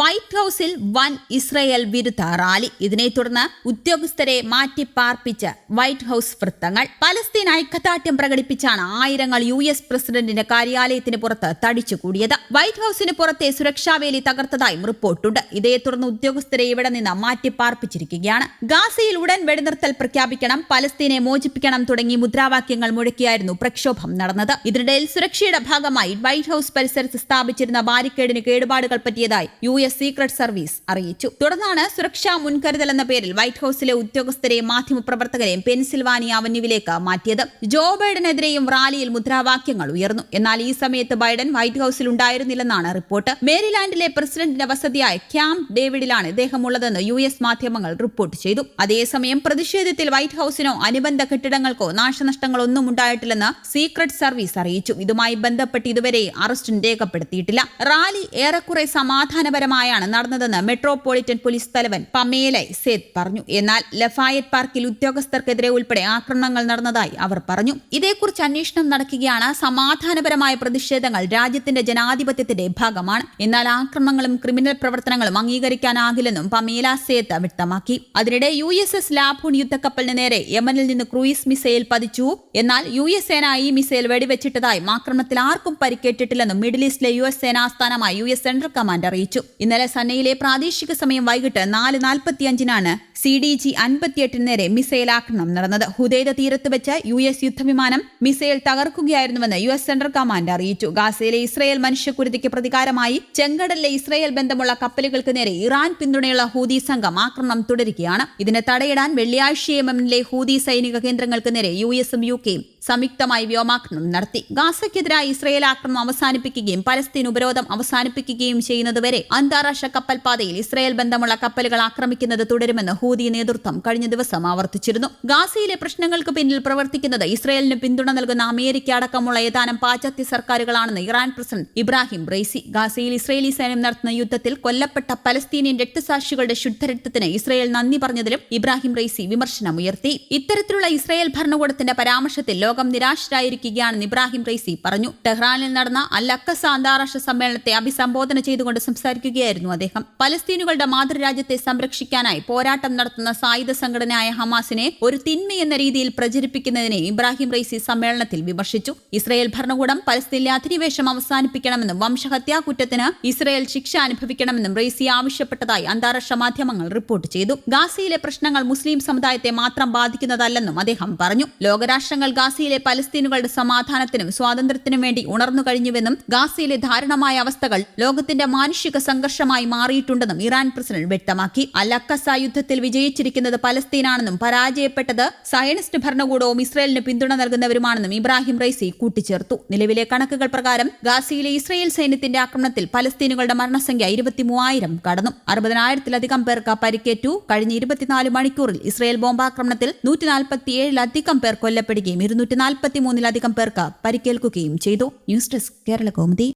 White ഹൗസിൽ വൻ Israel വിരുദ്ധ റാലി. ഇതിനെ തുടർന്ന് ഉദ്യോഗസ്ഥരെ മാറ്റിപ്പാർപ്പിച്ച് വൈറ്റ് ഹൌസ് വൃത്തങ്ങൾ. പലസ്തീൻ ഐക്യദാർഢ്യം പ്രകടിപ്പിച്ചാണ് ആയിരങ്ങൾ യു എസ് പ്രസിഡന്റിന്റെ കാര്യാലയത്തിന് പുറത്ത് തടിച്ചുകൂടിയത് വൈറ്റ് ഹൌസിന് പുറത്തെ സുരക്ഷാവേലി തകർത്തതായും റിപ്പോർട്ടുണ്ട്. ഇതേ തുടർന്ന് ഉദ്യോഗസ്ഥരെ ഇവിടെ നിന്ന് മാറ്റിപ്പാർപ്പിച്ചിരിക്കുകയാണ്. ഗാസയിൽ ഉടൻ വെടിനിർത്തൽ പ്രഖ്യാപിക്കണം പലസ്തീനെ മോചിപ്പിക്കണം തുടങ്ങി മുദ്രാവാക്യങ്ങൾ മുഴക്കിയായിരുന്നു പ്രക്ഷോഭം നടന്നത്. ഇതിനിടയിൽ സുരക്ഷയുടെ ഭാഗമായി വൈറ്റ് ഹൌസ് പരിസരത്ത് സ്ഥാപിച്ചിരുന്ന ബാരിക്കേഡിന് കേടുപാടുകൾ പറ്റിയതായി യു സീക്രട്ട് സർവീസ് അറിയിച്ചു. തുടർന്നാണ് സുരക്ഷാ മുൻകരുതൽ എന്ന പേരിൽ വൈറ്റ് ഹൌസിലെ ഉദ്യോഗസ്ഥരെയും മാധ്യമപ്രവർത്തകരെയും പെൻസിൽവാനിയ അവന്യൂവിലേക്ക് മാറ്റിയത്. ജോ ബൈഡനെതിരെയും റാലിയിൽ മുദ്രാവാക്യങ്ങൾ ഉയർന്നു. എന്നാൽ ഈ സമയത്ത് ബൈഡൻ വൈറ്റ് ഹൌസിൽ ഉണ്ടായിരുന്നില്ലെന്നാണ് റിപ്പോർട്ട്. മേരിലാൻഡിലെ പ്രസിഡന്റിന്റെ വസതിയായ ക്യാമ്പ് ഡേവിഡിലാണ് ഇദ്ദേഹം ഉള്ളതെന്ന് യു എസ് മാധ്യമങ്ങൾ റിപ്പോർട്ട് ചെയ്തു. അതേസമയം പ്രതിഷേധത്തിൽ വൈറ്റ് ഹൌസിനോ അനുബന്ധ കെട്ടിടങ്ങൾക്കോ നാശനഷ്ടങ്ങളൊന്നും ഉണ്ടായിട്ടില്ലെന്ന് സീക്രട്ട് സർവീസ് അറിയിച്ചു. ഇതുമായി ബന്ധപ്പെട്ട് ഇതുവരെ അറസ്റ്റും രേഖപ്പെടുത്തിയിട്ടില്ല. റാലി ഏറെക്കുറെ സമാധാനപരമായാണ് നടന്നതെന്ന് മെട്രോപൊളിറ്റൻ പോലീസ് തലവൻ പമേലൈ സേത് പറഞ്ഞു. എന്നാൽ ലഫായറ്റ് പാർക്കിൽ ഉദ്യോഗസ്ഥർക്കെതിരെ ഉൾപ്പെടെ ആക്രമണങ്ങൾ നടന്നതായി അവർ പറഞ്ഞു. ഇതേക്കുറിച്ച് അന്വേഷണം നടക്കുകയാണ്. സമാധാനപരമായ പ്രതിഷേധങ്ങൾ രാജ്യത്തിന്റെ ജനാധിപത്യത്തിന്റെ ഭാഗമാണ്. എന്നാൽ ആക്രമണങ്ങളും ക്രിമിനൽ പ്രവർത്തനങ്ങളും അംഗീകരിക്കാനാകില്ലെന്നും പമേല സേത്ത് വ്യക്തമാക്കി. അതിനിടെ യു എസ് എസ് ലാഭൂൺ യുദ്ധക്കപ്പലിന് നേരെ യമനിൽ നിന്ന് ക്രൂയിസ് മിസൈൽ പതിച്ചു. എന്നാൽ യു എസ് സേന ഈ മിസൈൽ വെടിവെച്ചിട്ടതായും ആക്രമണത്തിൽ ആർക്കും പരിക്കേറ്റിട്ടില്ലെന്നും മിഡിൽ ഈസ്റ്റിലെ യു എസ് സേനാസ്ഥാനമായി യു എസ് സെൻട്രൽ കമാൻഡ് അറിയിച്ചു. ഇന്നലെ സന്നയിലെ പ്രാദേശിക സമയം വൈകിട്ട് നാല് നാൽപ്പത്തിയഞ്ചിനാണ് സി ഡി ജി അൻപത്തിയെട്ടിന് നേരെ മിസൈൽ ആക്രമണം നടന്നത്. ഹുദൈദ തീരത്ത് വെച്ച് യു എസ് യുദ്ധവിമാനം മിസൈൽ തകർക്കുകയായിരുന്നുവെന്ന് യു എസ് സെൻട്രൽ കമാൻഡ് അറിയിച്ചു. ഗാസയിലെ ഇസ്രയേൽ മനുഷ്യക്കുരുതിക്ക് പ്രതികാരമായി ചെങ്കടലിലെ ഇസ്രയേൽ ബന്ധമുള്ള കപ്പലുകൾക്ക് നേരെ ഇറാൻ പിന്തുണയുള്ള ഹൂതി സംഘം ആക്രമണം തുടരുകയാണ്. ഇതിനെ തടയിടാൻ വെള്ളിയാഴ്ച യമനിലെ ഹൂതി സൈനിക കേന്ദ്രങ്ങൾക്ക് നേരെ യു എസും യു കെയും സംയുക്തമായി വ്യോമാക്രമണം നടത്തി. ഗാസയ്ക്കെതിരായി ഇസ്രയേൽ ആക്രമണം അവസാനിപ്പിക്കുകയും പലസ്തീൻ ഉപരോധം അവസാനിപ്പിക്കുകയും ചെയ്യുന്നതുവരെ അന്താരാഷ്ട്ര കപ്പൽ പാതയിൽ ഇസ്രയേൽ ബന്ധമുള്ള കപ്പലുകൾ ആക്രമിക്കുന്നത് തുടരുമെന്ന് ഹൂതി നേതൃത്വം കഴിഞ്ഞ ദിവസം ആവർത്തിച്ചിരുന്നു. ഗാസയിലെ പ്രശ്നങ്ങൾക്ക് പിന്നിൽ പ്രവർത്തിക്കുന്നത് ഇസ്രയേലിന് പിന്തുണ നൽകുന്ന അമേരിക്ക അടക്കമുള്ള ഏതാനും പാശ്ചാത്യ സർക്കാരുകളാണെന്ന് ഇറാൻ പ്രസിഡന്റ് ഇബ്രാഹിം റൈസി ഗാസയിൽ ഇസ്രയേലി സൈന്യം നടത്തുന്ന യുദ്ധത്തിൽ കൊല്ലപ്പെട്ട പലസ്തീനിയൻ രക്തസാക്ഷികളുടെ ശുദ്ധരക്തത്തിന് ഇസ്രയേൽ നന്ദി പറഞ്ഞതിലും ഇബ്രാഹിം റൈസി വിമർശനമുയർത്തി. ഇത്തരത്തിലുള്ള ഇസ്രയേൽ ഭരണകൂടത്തിന്റെ പരാമർശത്തിൽ ലോകം നിരാശരായിരിക്കുകയാണെന്ന് ഇബ്രാഹിം റൈസി പറഞ്ഞു. ടെഹ്റാനിൽ നടന്ന അൽ അക്കസ അന്താരാഷ്ട്ര സമ്മേളനത്തെ അഭിസംബോധന ചെയ്തുകൊണ്ട് സംസാരിക്കുകയായിരുന്നു അദ്ദേഹം. പലസ്തീനുകളുടെ മാതൃരാജ്യത്തെ സംരക്ഷിക്കാനായി പോരാട്ടം നടത്തുന്ന സായുധ സംഘടനയായ ഹമാസിനെ ഒരു തിന്മയെന്ന രീതിയിൽ പ്രചരിപ്പിക്കുന്നതിനെ ഇബ്രാഹിം റൈസി സമ്മേളനത്തിൽ വിമർശിച്ചു. ഇസ്രയേൽ ഭരണകൂടം പലസ്തീനിലെ അധിനിവേശം അവസാനിപ്പിക്കണമെന്നും വംശഹത്യാ കുറ്റത്തിന് ഇസ്രയേൽ ശിക്ഷ അനുഭവിക്കണമെന്നും റൈസി ആവശ്യപ്പെട്ടതായി അന്താരാഷ്ട്ര മാധ്യമങ്ങൾ റിപ്പോർട്ട് ചെയ്തു. ഗാസയിലെ പ്രശ്നങ്ങൾ മുസ്ലിം സമുദായത്തെ മാത്രം ബാധിക്കുന്നതല്ലെന്നും അദ്ദേഹം പറഞ്ഞു. ലോകരാഷ്ട്രങ്ങൾ ഗാസയിലെ പലസ്തീനുകളുടെ സമാധാനത്തിനും സ്വാതന്ത്ര്യത്തിനും വേണ്ടി ഉണർന്നു കഴിഞ്ഞുവെന്നും ഗാസയിലെ ധാരണമായ അവസ്ഥകൾ ലോകത്തിന്റെ മാനുഷിക സംഘർഷമായി മാറിയിട്ടുണ്ടെന്നും ഇറാൻ പ്രസിഡന്റ് വ്യക്തമാക്കി. അലക്കസ യുദ്ധത്തിൽ വിജയിച്ചിരിക്കുന്നത് പലസ്തീനാണെന്നും പരാജയപ്പെട്ടത് സയനിസ്റ്റ് ഭരണകൂടവും ഇസ്രയേലിന് പിന്തുണ നൽകുന്നവരുമാണെന്നും ഇബ്രാഹിം റൈസി കൂട്ടിച്ചേർത്തു. നിലവിലെ കണക്കുകൾ പ്രകാരം ഗാസയിലെ ഇസ്രയേൽ സൈന്യത്തിന്റെ ആക്രമണത്തിൽ പലസ്തീനുകളുടെ മരണസംഖ്യ ഇരുപത്തിമൂവായിരം കടന്നു. അറുപതിനായിരത്തിലധികം പേർക്ക് പരിക്കേറ്റു. കഴിഞ്ഞ ഇരുപത്തിനാല് മണിക്കൂറിൽ ഇസ്രയേൽ ബോംബാക്രമണത്തിൽ നൂറ്റിനാൽപ്പത്തിയേഴിലധികം പേർ കൊല്ലപ്പെടുകയും ഇരുന്നൂറ്റി നാൽപ്പത്തിമൂന്നിലധികം പേർക്ക് പരിക്കേൽക്കുകയും ചെയ്തു. News desk Kerala Kaumudi.